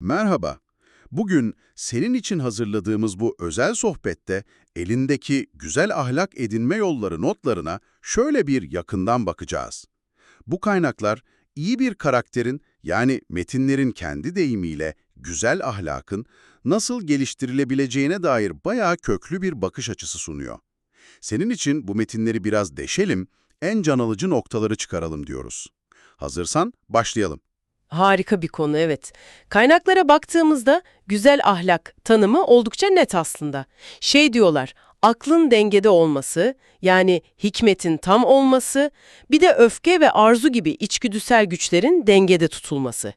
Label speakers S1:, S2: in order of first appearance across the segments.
S1: Merhaba. Bugün senin için hazırladığımız bu özel sohbette elindeki güzel ahlak edinme yolları notlarına şöyle bir yakından bakacağız. Bu kaynaklar iyi bir karakterin yani metinlerin kendi deyimiyle güzel ahlakın nasıl geliştirilebileceğine dair bayağı köklü bir bakış açısı sunuyor. Senin için bu metinleri biraz deşelim, en can alıcı noktaları çıkaralım diyoruz. Hazırsan başlayalım.
S2: Harika bir konu evet. Kaynaklara baktığımızda güzel ahlak tanımı oldukça net aslında. Şey diyorlar, aklın dengede olması, yani hikmetin tam olması, bir de öfke ve arzu gibi içgüdüsel güçlerin dengede tutulması.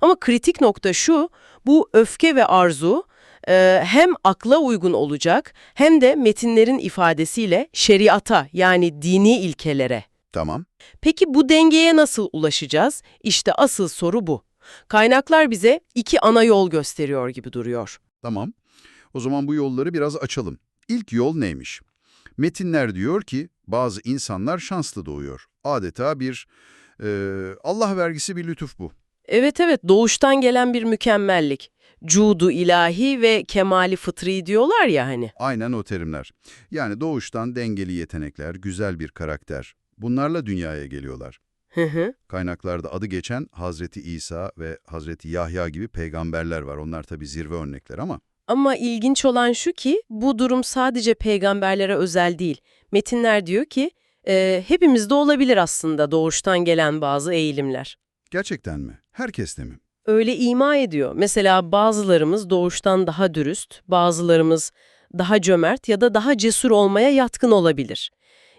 S2: Ama kritik nokta şu, bu öfke ve arzu e, hem akla uygun olacak hem de metinlerin ifadesiyle şeriata yani dini ilkelere.
S1: Tamam.
S2: Peki bu dengeye nasıl ulaşacağız? İşte asıl soru bu. Kaynaklar bize iki ana yol gösteriyor gibi duruyor.
S1: Tamam. O zaman bu yolları biraz açalım. İlk yol neymiş? Metinler diyor ki bazı insanlar şanslı doğuyor. Adeta bir e, Allah vergisi bir lütuf bu.
S2: Evet evet doğuştan gelen bir mükemmellik. Cudu ilahi ve kemali fıtri diyorlar ya hani.
S1: Aynen o terimler. Yani doğuştan dengeli yetenekler, güzel bir karakter. Bunlarla dünyaya geliyorlar.
S2: Hı hı.
S1: Kaynaklarda adı geçen Hazreti İsa ve Hazreti Yahya gibi peygamberler var. Onlar tabii zirve örnekler ama
S2: Ama ilginç olan şu ki bu durum sadece peygamberlere özel değil. Metinler diyor ki e, hepimizde olabilir aslında doğuştan gelen bazı eğilimler.
S1: gerçekten mi? Herkeste mi?
S2: öyle ima ediyor. Mesela bazılarımız doğuştan daha dürüst, bazılarımız daha cömert ya da daha cesur olmaya yatkın olabilir.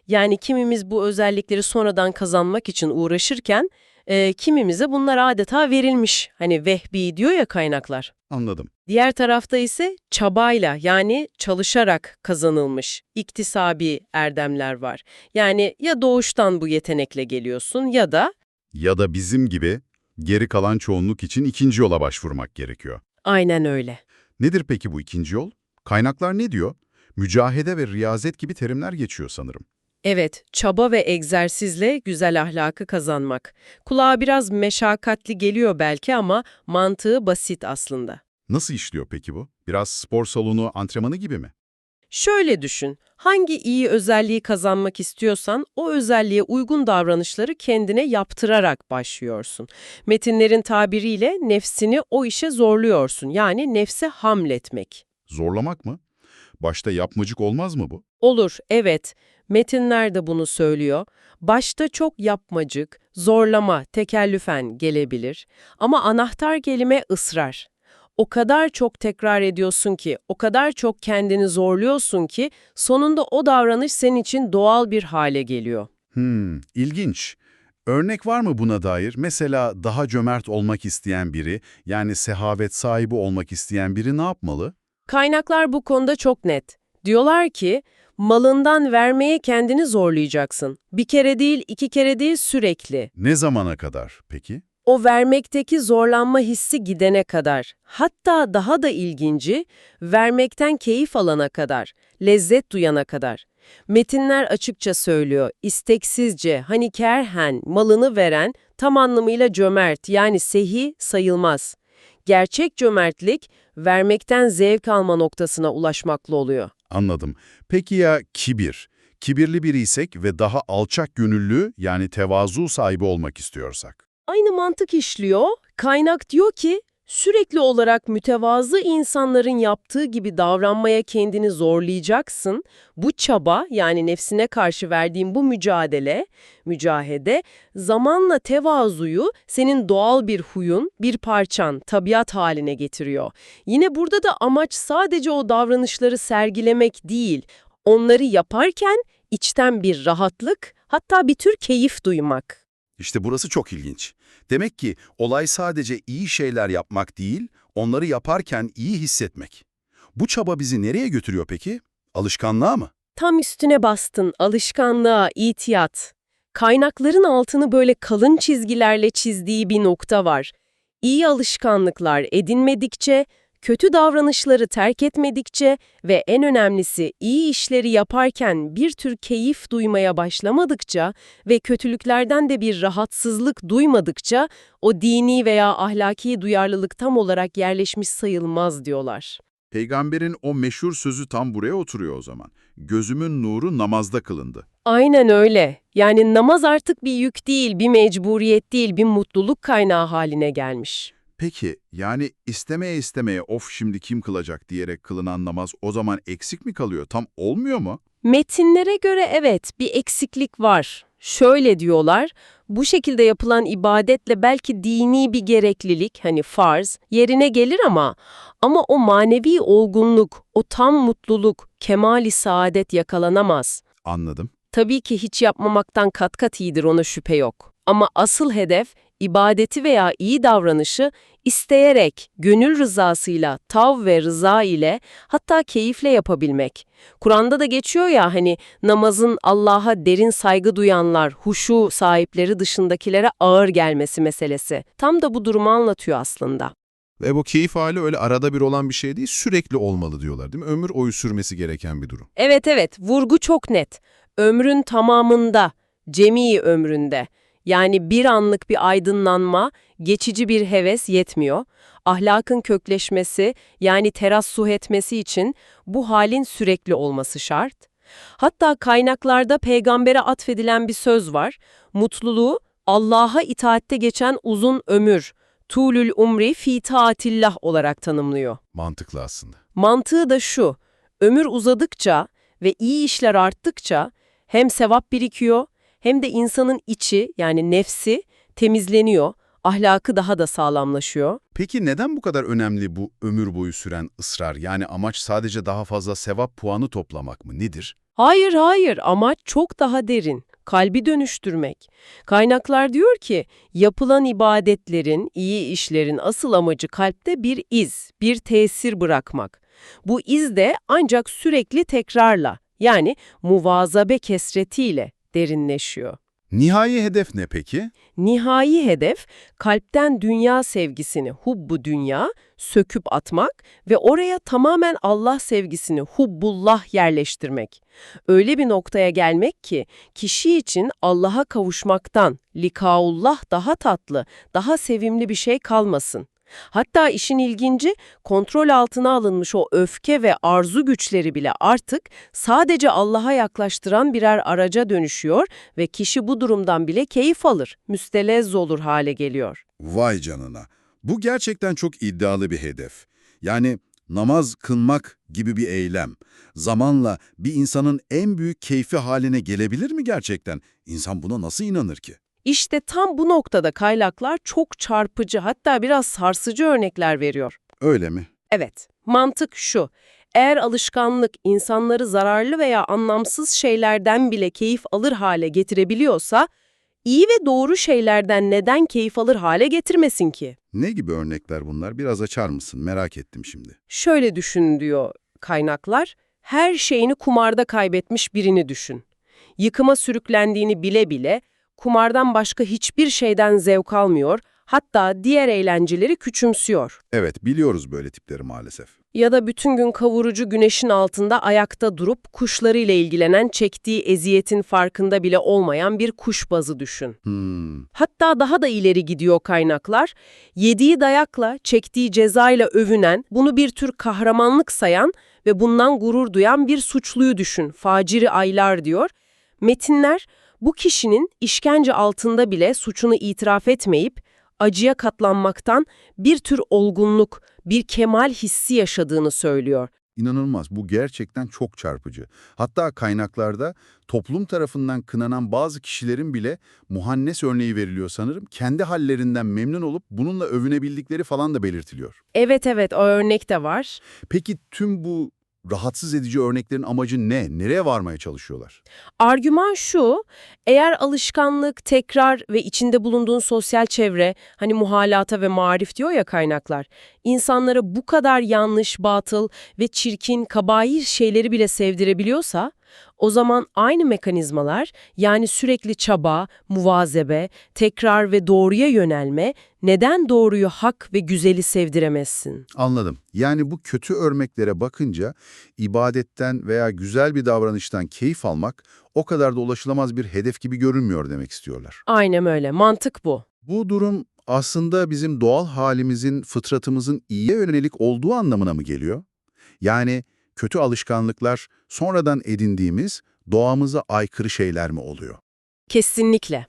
S2: Yani kimimiz bu özellikleri sonradan kazanmak için uğraşırken, e, kimimize bunlar adeta verilmiş. Hani vehbi diyor ya kaynaklar.
S1: Anladım.
S2: Diğer tarafta ise çabayla yani çalışarak kazanılmış iktisabi erdemler var. Yani ya doğuştan bu yetenekle geliyorsun ya da
S1: Ya da bizim gibi geri kalan çoğunluk için ikinci yola başvurmak gerekiyor.
S2: aynen öyle.
S1: Nedir peki bu ikinci yol? Kaynaklar ne diyor? Mücahede ve riyazet gibi terimler geçiyor sanırım.
S2: Evet, çaba ve egzersizle güzel ahlakı kazanmak. Kulağa biraz meşakkatli geliyor belki ama mantığı basit aslında.
S1: Nasıl işliyor peki bu? Biraz spor salonu antrenmanı gibi mi?
S2: Şöyle düşün, hangi iyi özelliği kazanmak istiyorsan o özelliğe uygun davranışları kendine yaptırarak başlıyorsun. Metinlerin tabiriyle nefsini o işe zorluyorsun, yani nefse hamletmek.
S1: Zorlamak mı? Başta yapmacık olmaz mı bu?
S2: Olur, evet. Metinler de bunu söylüyor. Başta çok yapmacık, zorlama, tekellüfen gelebilir. Ama anahtar kelime ısrar. O kadar çok tekrar ediyorsun ki, o kadar çok kendini zorluyorsun ki sonunda o davranış senin için doğal bir hale geliyor.
S1: Hmm, ilginç. Örnek var mı buna dair? Mesela daha cömert olmak isteyen biri, yani sehavet sahibi olmak isteyen biri ne yapmalı?
S2: Kaynaklar bu konuda çok net. Diyorlar ki, malından vermeye kendini zorlayacaksın. Bir kere değil, iki kere değil, sürekli.
S1: Ne zamana kadar peki?
S2: O vermekteki zorlanma hissi gidene kadar, hatta daha da ilginci, vermekten keyif alana kadar, lezzet duyana kadar. Metinler açıkça söylüyor, isteksizce, hani kerhen, malını veren, tam anlamıyla cömert yani sehi sayılmaz. Gerçek cömertlik, vermekten zevk alma noktasına ulaşmakla oluyor.
S1: Anladım. Peki ya kibir? Kibirli biriysek ve daha alçak gönüllü yani tevazu sahibi olmak istiyorsak?
S2: Aynı mantık işliyor. Kaynak diyor ki, sürekli olarak mütevazı insanların yaptığı gibi davranmaya kendini zorlayacaksın. Bu çaba yani nefsine karşı verdiğin bu mücadele, mücahede zamanla tevazuyu senin doğal bir huyun, bir parçan, tabiat haline getiriyor. Yine burada da amaç sadece o davranışları sergilemek değil, onları yaparken içten bir rahatlık, hatta bir tür keyif duymak.
S3: İşte burası çok ilginç. Demek ki olay sadece iyi şeyler yapmak değil, onları yaparken iyi hissetmek. Bu çaba bizi nereye götürüyor peki? Alışkanlığa mı?
S2: Tam üstüne bastın, alışkanlığa, itiyat. Kaynakların altını böyle kalın çizgilerle çizdiği bir nokta var. İyi alışkanlıklar edinmedikçe kötü davranışları terk etmedikçe ve en önemlisi iyi işleri yaparken bir tür keyif duymaya başlamadıkça ve kötülüklerden de bir rahatsızlık duymadıkça o dini veya ahlaki duyarlılık tam olarak yerleşmiş sayılmaz diyorlar.
S1: Peygamberin o meşhur sözü tam buraya oturuyor o zaman. Gözümün nuru namazda kılındı.
S2: Aynen öyle. Yani namaz artık bir yük değil, bir mecburiyet değil, bir mutluluk kaynağı haline gelmiş.
S1: Peki yani istemeye istemeye of şimdi kim kılacak diyerek kılınan namaz o zaman eksik mi kalıyor? Tam olmuyor mu?
S2: Metinlere göre evet bir eksiklik var. Şöyle diyorlar, bu şekilde yapılan ibadetle belki dini bir gereklilik, hani farz, yerine gelir ama ama o manevi olgunluk, o tam mutluluk, kemali saadet yakalanamaz.
S1: Anladım.
S2: Tabii ki hiç yapmamaktan kat kat iyidir ona şüphe yok. Ama asıl hedef ibadeti veya iyi davranışı isteyerek, gönül rızasıyla, tav ve rıza ile hatta keyifle yapabilmek. Kur'an'da da geçiyor ya hani namazın Allah'a derin saygı duyanlar, huşu sahipleri dışındakilere ağır gelmesi meselesi. Tam da bu durumu anlatıyor aslında.
S4: Ve bu keyif hali öyle arada bir olan bir şey değil, sürekli olmalı diyorlar değil mi? Ömür oyu sürmesi gereken bir durum.
S2: Evet evet, vurgu çok net. Ömrün tamamında, cemi ömründe. Yani bir anlık bir aydınlanma, geçici bir heves yetmiyor. Ahlakın kökleşmesi, yani terassuh etmesi için bu halin sürekli olması şart. Hatta kaynaklarda peygambere atfedilen bir söz var. Mutluluğu Allah'a itaatte geçen uzun ömür, tulül umri fi taatillah olarak tanımlıyor.
S4: Mantıklı aslında.
S2: Mantığı da şu, ömür uzadıkça ve iyi işler arttıkça hem sevap birikiyor hem de insanın içi yani nefsi temizleniyor, ahlakı daha da sağlamlaşıyor.
S1: Peki neden bu kadar önemli bu ömür boyu süren ısrar? Yani amaç sadece daha fazla sevap puanı toplamak mı? Nedir?
S2: Hayır hayır amaç çok daha derin. Kalbi dönüştürmek. Kaynaklar diyor ki yapılan ibadetlerin, iyi işlerin asıl amacı kalpte bir iz, bir tesir bırakmak. Bu iz de ancak sürekli tekrarla yani muvazabe kesretiyle derinleşiyor.
S1: Nihai hedef ne peki?
S2: Nihai hedef kalpten dünya sevgisini, hubbu dünya, söküp atmak ve oraya tamamen Allah sevgisini, hubbullah yerleştirmek. Öyle bir noktaya gelmek ki kişi için Allah'a kavuşmaktan, likaullah daha tatlı, daha sevimli bir şey kalmasın. Hatta işin ilginci kontrol altına alınmış o öfke ve arzu güçleri bile artık sadece Allah'a yaklaştıran birer araca dönüşüyor ve kişi bu durumdan bile keyif alır, müstelez olur hale geliyor.
S1: Vay canına. Bu gerçekten çok iddialı bir hedef. Yani namaz kılmak gibi bir eylem. Zamanla bir insanın en büyük keyfi haline gelebilir mi gerçekten? İnsan buna nasıl inanır ki?
S2: İşte tam bu noktada kaynaklar çok çarpıcı hatta biraz sarsıcı örnekler veriyor.
S1: Öyle mi?
S2: Evet, mantık şu. Eğer alışkanlık insanları zararlı veya anlamsız şeylerden bile keyif alır hale getirebiliyorsa, iyi ve doğru şeylerden neden keyif alır hale getirmesin ki?
S1: Ne gibi örnekler bunlar? Biraz açar mısın? Merak ettim şimdi.
S2: Şöyle düşün diyor kaynaklar, her şeyini kumarda kaybetmiş birini düşün. Yıkıma sürüklendiğini bile bile kumardan başka hiçbir şeyden zevk almıyor, hatta diğer eğlenceleri küçümsüyor.
S1: Evet, biliyoruz böyle tipleri maalesef.
S2: Ya da bütün gün kavurucu güneşin altında ayakta durup kuşlarıyla ilgilenen çektiği eziyetin farkında bile olmayan bir kuşbazı düşün.
S1: Hmm,
S2: Hatta daha da ileri gidiyor kaynaklar. Yediği dayakla, çektiği cezayla övünen, bunu bir tür kahramanlık sayan ve bundan gurur duyan bir suçluyu düşün. Faciri aylar diyor. Metinler bu kişinin işkence altında bile suçunu itiraf etmeyip acıya katlanmaktan bir tür olgunluk, bir kemal hissi yaşadığını söylüyor.
S1: inanılmaz. Bu gerçekten çok çarpıcı. Hatta kaynaklarda toplum tarafından kınanan bazı kişilerin bile muhannes örneği veriliyor sanırım. Kendi hallerinden memnun olup bununla övünebildikleri falan da belirtiliyor.
S2: Evet evet o örnek de var.
S1: Peki tüm bu rahatsız edici örneklerin amacı ne? Nereye varmaya çalışıyorlar?
S2: Argüman şu, eğer alışkanlık, tekrar ve içinde bulunduğun sosyal çevre, hani muhalata ve marif diyor ya kaynaklar, insanlara bu kadar yanlış, batıl ve çirkin, kabair şeyleri bile sevdirebiliyorsa, O zaman aynı mekanizmalar yani sürekli çaba, muvazebe, tekrar ve doğruya yönelme neden doğruyu hak ve güzeli sevdiremezsin?
S1: Anladım. Yani bu kötü örneklere bakınca ibadetten veya güzel bir davranıştan keyif almak o kadar da ulaşılamaz bir hedef gibi görünmüyor demek istiyorlar.
S2: Aynen öyle. Mantık bu.
S1: Bu durum aslında bizim doğal halimizin, fıtratımızın iyiye yönelik olduğu anlamına mı geliyor? Yani kötü alışkanlıklar sonradan edindiğimiz doğamıza aykırı şeyler mi oluyor?
S2: Kesinlikle.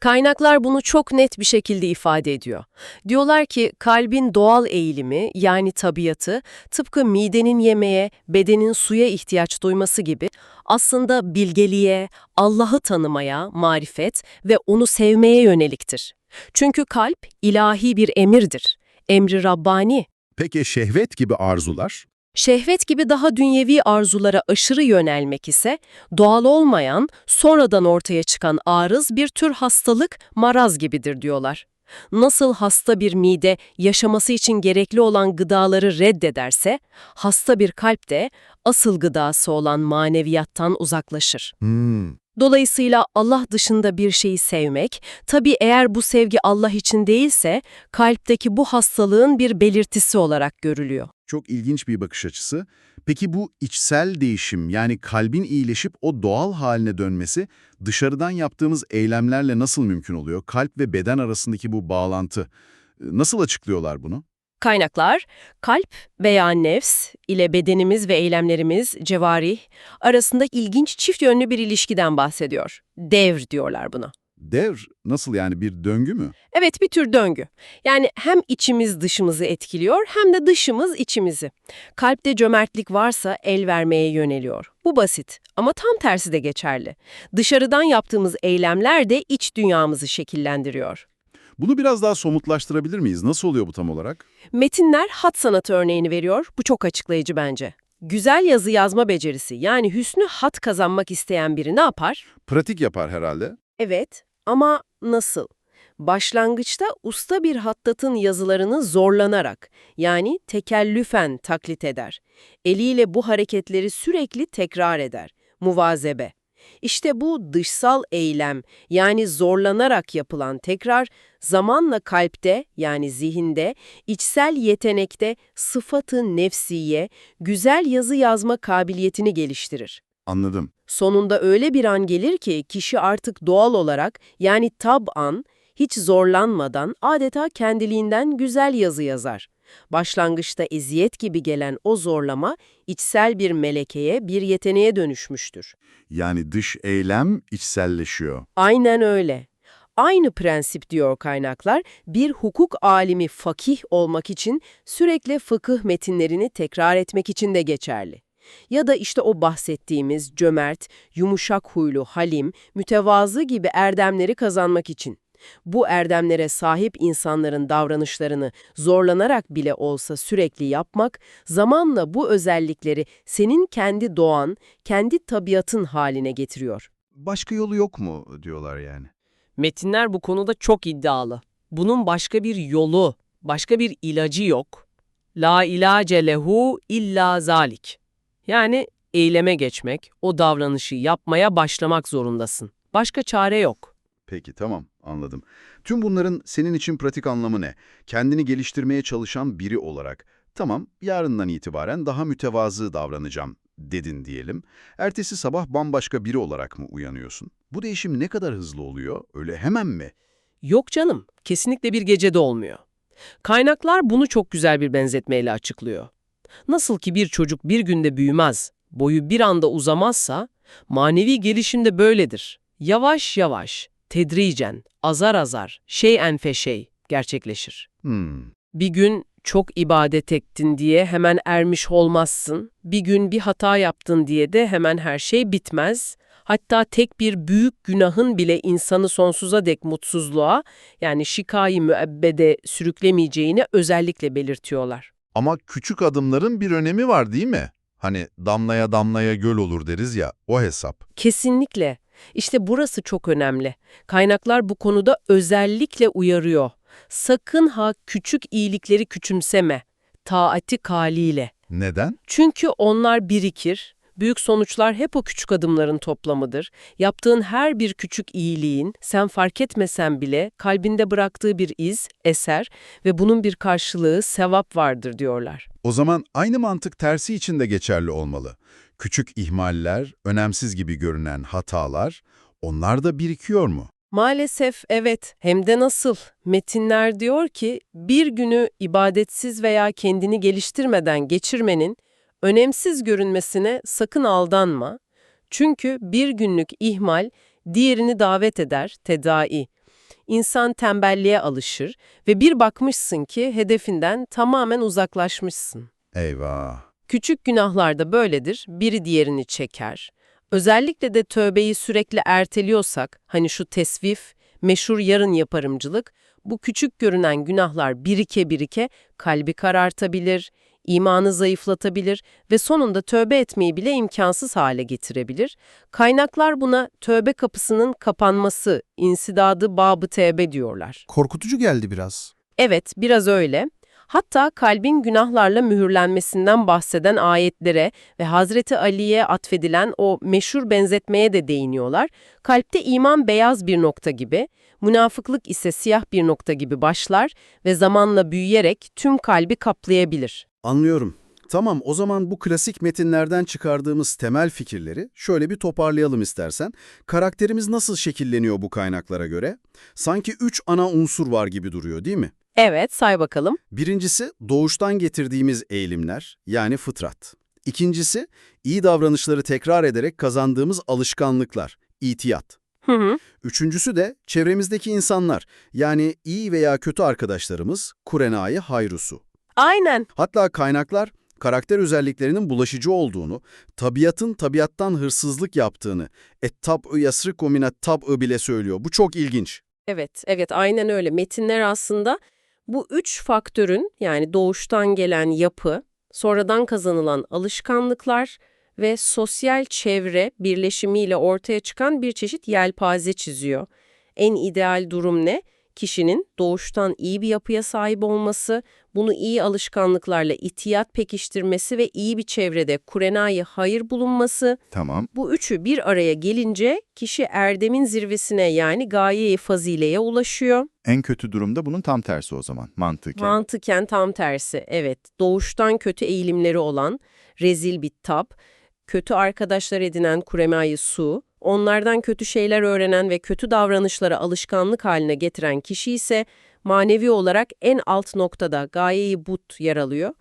S2: Kaynaklar bunu çok net bir şekilde ifade ediyor. Diyorlar ki kalbin doğal eğilimi yani tabiatı tıpkı midenin yemeğe, bedenin suya ihtiyaç duyması gibi aslında bilgeliğe, Allah'ı tanımaya, marifet ve onu sevmeye yöneliktir. Çünkü kalp ilahi bir emirdir. Emri Rabbani.
S1: Peki şehvet gibi arzular?
S2: Şehvet gibi daha dünyevi arzulara aşırı yönelmek ise doğal olmayan, sonradan ortaya çıkan arız bir tür hastalık, maraz gibidir diyorlar. Nasıl hasta bir mide yaşaması için gerekli olan gıdaları reddederse, hasta bir kalp de asıl gıdası olan maneviyattan uzaklaşır.
S4: Hmm.
S2: Dolayısıyla Allah dışında bir şeyi sevmek, tabii eğer bu sevgi Allah için değilse, kalpteki bu hastalığın bir belirtisi olarak görülüyor.
S1: Çok ilginç bir bakış açısı. Peki bu içsel değişim yani kalbin iyileşip o doğal haline dönmesi dışarıdan yaptığımız eylemlerle nasıl mümkün oluyor? Kalp ve beden arasındaki bu bağlantı. Nasıl açıklıyorlar bunu?
S2: Kaynaklar, kalp veya nefs ile bedenimiz ve eylemlerimiz, cevarih, arasında ilginç çift yönlü bir ilişkiden bahsediyor. Devr diyorlar buna.
S1: Devr nasıl yani bir döngü mü?
S2: Evet bir tür döngü. Yani hem içimiz dışımızı etkiliyor hem de dışımız içimizi. Kalpte cömertlik varsa el vermeye yöneliyor. Bu basit ama tam tersi de geçerli. Dışarıdan yaptığımız eylemler de iç dünyamızı şekillendiriyor.
S1: Bunu biraz daha somutlaştırabilir miyiz? Nasıl oluyor bu tam olarak?
S2: Metinler hat sanatı örneğini veriyor. Bu çok açıklayıcı bence. Güzel yazı yazma becerisi yani hüsnü hat kazanmak isteyen biri ne yapar?
S1: Pratik yapar herhalde.
S2: Evet ama nasıl? Başlangıçta usta bir hattatın yazılarını zorlanarak yani tekellüfen taklit eder. Eliyle bu hareketleri sürekli tekrar eder. Muvazebe. İşte bu dışsal eylem yani zorlanarak yapılan tekrar zamanla kalpte yani zihinde, içsel yetenekte sıfatı nefsiye, güzel yazı yazma kabiliyetini geliştirir.
S1: Anladım.
S2: Sonunda öyle bir an gelir ki kişi artık doğal olarak yani tab'an, hiç zorlanmadan adeta kendiliğinden güzel yazı yazar. Başlangıçta eziyet gibi gelen o zorlama içsel bir melekeye, bir yeteneğe dönüşmüştür.
S1: Yani dış eylem içselleşiyor.
S2: Aynen öyle. Aynı prensip diyor kaynaklar, bir hukuk alimi fakih olmak için sürekli fıkıh metinlerini tekrar etmek için de geçerli. Ya da işte o bahsettiğimiz cömert, yumuşak huylu, halim, mütevazı gibi erdemleri kazanmak için. Bu erdemlere sahip insanların davranışlarını zorlanarak bile olsa sürekli yapmak, zamanla bu özellikleri senin kendi doğan, kendi tabiatın haline getiriyor.
S1: Başka yolu yok mu diyorlar yani.
S2: Metinler bu konuda çok iddialı. Bunun başka bir yolu, başka bir ilacı yok. La ilace lehu illa zalik. Yani eyleme geçmek, o davranışı yapmaya başlamak zorundasın. Başka çare yok.
S1: Peki tamam anladım. Tüm bunların senin için pratik anlamı ne? Kendini geliştirmeye çalışan biri olarak. Tamam yarından itibaren daha mütevazı davranacağım dedin diyelim. Ertesi sabah bambaşka biri olarak mı uyanıyorsun? Bu değişim ne kadar hızlı oluyor? Öyle hemen mi?
S2: Yok canım, kesinlikle bir gecede olmuyor. Kaynaklar bunu çok güzel bir benzetmeyle açıklıyor. Nasıl ki bir çocuk bir günde büyümez, boyu bir anda uzamazsa, manevi gelişim de böyledir. Yavaş yavaş, tedricen, azar azar, şeyen fe şey gerçekleşir.
S1: Hmm.
S2: Bir gün çok ibadet ettin diye hemen ermiş olmazsın. Bir gün bir hata yaptın diye de hemen her şey bitmez. Hatta tek bir büyük günahın bile insanı sonsuza dek mutsuzluğa, yani şikayı müebbede sürüklemeyeceğini özellikle belirtiyorlar.
S5: Ama küçük adımların bir önemi var değil mi? Hani damlaya damlaya göl olur deriz ya, o hesap.
S2: Kesinlikle. İşte burası çok önemli. Kaynaklar bu konuda özellikle uyarıyor. Sakın ha küçük iyilikleri küçümseme. Taati kaliyle.
S5: Neden?
S2: Çünkü onlar birikir, Büyük sonuçlar hep o küçük adımların toplamıdır. Yaptığın her bir küçük iyiliğin, sen fark etmesen bile kalbinde bıraktığı bir iz, eser ve bunun bir karşılığı sevap vardır diyorlar.
S4: O zaman aynı mantık tersi için de geçerli olmalı. Küçük ihmaller, önemsiz gibi görünen hatalar, onlar da birikiyor mu?
S2: Maalesef evet, hem de nasıl? Metinler diyor ki, bir günü ibadetsiz veya kendini geliştirmeden geçirmenin önemsiz görünmesine sakın aldanma. Çünkü bir günlük ihmal diğerini davet eder, tedai. İnsan tembelliğe alışır ve bir bakmışsın ki hedefinden tamamen uzaklaşmışsın.
S4: Eyvah!
S2: Küçük günahlar da böyledir, biri diğerini çeker. Özellikle de tövbeyi sürekli erteliyorsak, hani şu tesvif, meşhur yarın yaparımcılık, bu küçük görünen günahlar birike birike kalbi karartabilir, imanı zayıflatabilir ve sonunda tövbe etmeyi bile imkansız hale getirebilir. Kaynaklar buna tövbe kapısının kapanması, insidadı babı tevbe diyorlar.
S6: Korkutucu geldi biraz.
S2: Evet, biraz öyle. Hatta kalbin günahlarla mühürlenmesinden bahseden ayetlere ve Hazreti Ali'ye atfedilen o meşhur benzetmeye de değiniyorlar. Kalpte iman beyaz bir nokta gibi, münafıklık ise siyah bir nokta gibi başlar ve zamanla büyüyerek tüm kalbi kaplayabilir.
S1: Anlıyorum. Tamam, o zaman bu klasik metinlerden çıkardığımız temel fikirleri şöyle bir toparlayalım istersen. Karakterimiz nasıl şekilleniyor bu kaynaklara göre? Sanki üç ana unsur var gibi duruyor değil mi?
S2: Evet, say bakalım.
S1: Birincisi doğuştan getirdiğimiz eğilimler, yani fıtrat. İkincisi iyi davranışları tekrar ederek kazandığımız alışkanlıklar, itiyat.
S2: Hı hı.
S1: Üçüncüsü de çevremizdeki insanlar, yani iyi veya kötü arkadaşlarımız, kurenayı hayrusu.
S2: Aynen.
S1: Hatta kaynaklar karakter özelliklerinin bulaşıcı olduğunu, tabiatın tabiattan hırsızlık yaptığını, et-tab'ı yasriku minet tab'ı bile söylüyor. Bu çok ilginç.
S2: Evet, evet aynen öyle. Metinler aslında bu üç faktörün yani doğuştan gelen yapı, sonradan kazanılan alışkanlıklar ve sosyal çevre birleşimiyle ortaya çıkan bir çeşit yelpaze çiziyor. En ideal durum ne? Kişinin doğuştan iyi bir yapıya sahip olması, bunu iyi alışkanlıklarla itiyat pekiştirmesi ve iyi bir çevrede kurenayı hayır bulunması,
S5: Tamam.
S2: bu üçü bir araya gelince kişi erdemin zirvesine yani gaye-i fazileye ulaşıyor.
S5: En kötü durumda bunun tam tersi o zaman mantıken.
S2: Mantıken tam tersi. Evet, doğuştan kötü eğilimleri olan rezil bir tap, kötü arkadaşlar edinen kuremayı su, onlardan kötü şeyler öğrenen ve kötü davranışları alışkanlık haline getiren kişi ise manevi olarak en alt noktada gaye-i but yer alıyor.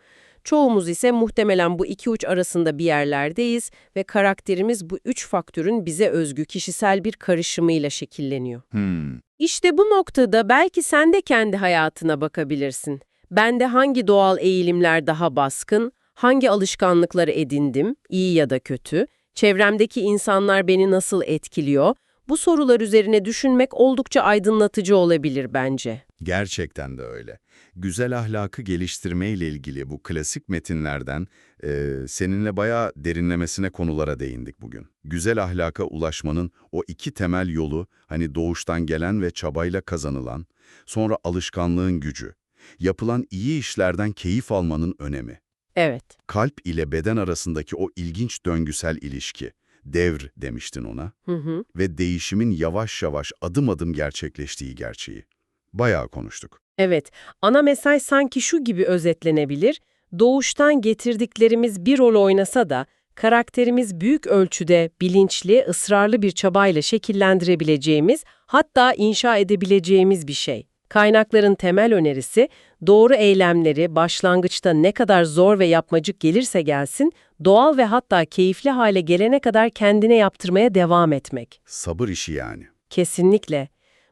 S2: Çoğumuz ise muhtemelen bu iki uç arasında bir yerlerdeyiz ve karakterimiz bu üç faktörün bize özgü kişisel bir karışımıyla şekilleniyor.
S5: Hmm.
S2: İşte bu noktada belki sen de kendi hayatına bakabilirsin. Bende hangi doğal eğilimler daha baskın, hangi alışkanlıkları edindim, iyi ya da kötü, çevremdeki insanlar beni nasıl etkiliyor? Bu sorular üzerine düşünmek oldukça aydınlatıcı olabilir bence.
S3: Gerçekten de öyle. Güzel ahlakı geliştirme ile ilgili bu klasik metinlerden e, seninle bayağı derinlemesine konulara değindik bugün. Güzel ahlaka ulaşmanın o iki temel yolu hani doğuştan gelen ve çabayla kazanılan, sonra alışkanlığın gücü, yapılan iyi işlerden keyif almanın önemi,
S2: Evet,
S3: kalp ile beden arasındaki o ilginç döngüsel ilişki, devr demiştin ona
S2: hı hı.
S3: ve değişimin yavaş yavaş adım adım gerçekleştiği gerçeği. Bayağı konuştuk.
S2: Evet, ana mesaj sanki şu gibi özetlenebilir. Doğuştan getirdiklerimiz bir rol oynasa da karakterimiz büyük ölçüde bilinçli, ısrarlı bir çabayla şekillendirebileceğimiz, hatta inşa edebileceğimiz bir şey. Kaynakların temel önerisi, doğru eylemleri başlangıçta ne kadar zor ve yapmacık gelirse gelsin, doğal ve hatta keyifli hale gelene kadar kendine yaptırmaya devam etmek.
S3: Sabır işi yani.
S2: Kesinlikle.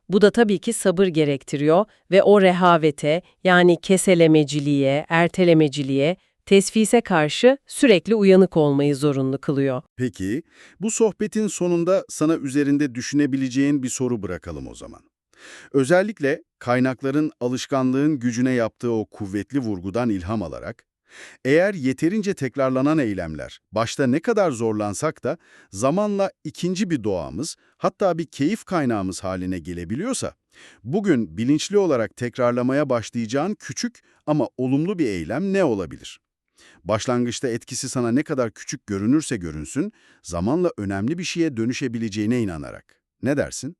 S2: Bu da tabii ki sabır gerektiriyor ve o rehavete yani keselemeciliğe, ertelemeciliğe, tesfise karşı sürekli uyanık olmayı zorunlu kılıyor.
S1: Peki, bu sohbetin sonunda sana üzerinde düşünebileceğin bir soru bırakalım o zaman. Özellikle kaynakların alışkanlığın gücüne yaptığı o kuvvetli vurgudan ilham alarak, eğer yeterince tekrarlanan eylemler başta ne kadar zorlansak da zamanla ikinci bir doğamız, hatta bir keyif kaynağımız haline gelebiliyorsa, bugün bilinçli olarak tekrarlamaya başlayacağın küçük ama olumlu bir eylem ne olabilir? Başlangıçta etkisi sana ne kadar küçük görünürse görünsün, zamanla önemli bir şeye dönüşebileceğine inanarak. Ne dersin?